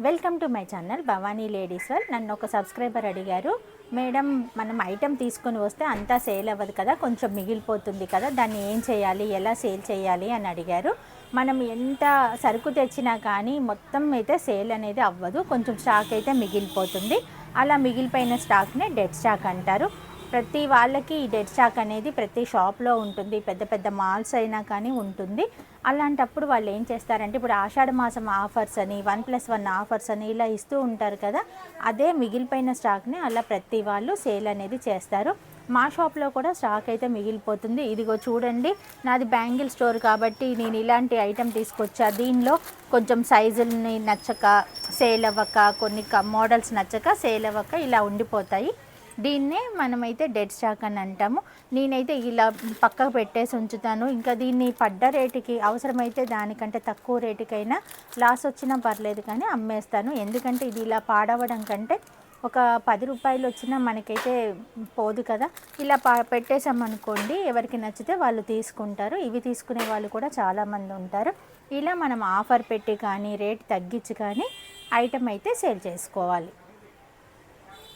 Welcome to my channel Bhavani ladies వర్ నన్ను ఒక subscriber అడిగారు. మేడం మనం ఐటెం తీసుకొని వస్తే అంతా సేల్ అవ్వదు కదా కొంచెం మిగిలిపోతుంది కదా దాన్ని ఏం చేయాలి ఎలా సేల్ చేయాలి అని అడిగారు. మనం ఎంత సరుకు తెచ్చినా కానీ మొత్తం అయితే సేల్ అనేది అవ్వదు కొంచెం స్టాక్ అయితే మిగిలిపోతుంది. అలా మిగిలిపోయిన స్టాక్నే డెడ్ స్టాక్ అంటారు. ప్రతి వాళ్ళకి ఈ డెడ్ స్టాక్ అనేది ప్రతి షాప్లో ఉంటుంది. పెద్ద పెద్ద మాల్స్ అయినా కానీ ఉంటుంది. అలాంటప్పుడు వాళ్ళు ఏం చేస్తారంటే ఇప్పుడు ఆషాఢ మాసం ఆఫర్స్ అని వన్ ప్లస్ వన్ ఆఫర్స్ అని ఇలా ఇస్తూ ఉంటారు కదా అదే మిగిలిపోయిన స్టాక్ని అలా ప్రతి వాళ్ళు సేల్ అనేది చేస్తారు. మా షాప్లో కూడా స్టాక్ అయితే మిగిలిపోతుంది. ఇదిగో చూడండి నాది బ్యాంగిల్ స్టోర్ కాబట్టి నేను ఇలాంటి ఐటెం తీసుకొచ్చా. దీనిలో కొంచెం సైజుల్ని నచ్చక సేల్ అవ్వక కొన్ని మోడల్స్ నచ్చక సేల్ అవ్వక ఇలా ఉండిపోతాయి. దీన్నే మనమైతే డెడ్ స్టాక్ అని అంటాము. నేనైతే ఇలా పక్కకు పెట్టేసి ఉంచుతాను. ఇంకా దీన్ని పడ్డ రేటుకి అవసరమైతే దానికంటే తక్కువ రేటుకైనా లాస్ వచ్చినా పర్లేదు కానీ అమ్మేస్తాను. ఎందుకంటే ఇది ఇలా పాడవడం కంటే ఒక పది రూపాయలు వచ్చినా మనకైతే పోదు కదా. ఇలా పా పెట్టేసామనుకోండి ఎవరికి నచ్చితే వాళ్ళు తీసుకుంటారు. ఇవి తీసుకునే వాళ్ళు కూడా చాలామంది ఉంటారు. ఇలా మనం ఆఫర్ పెట్టి కానీ రేట్ తగ్గించి కానీ ఐటమ్ అయితే సేల్ చేసుకోవాలి.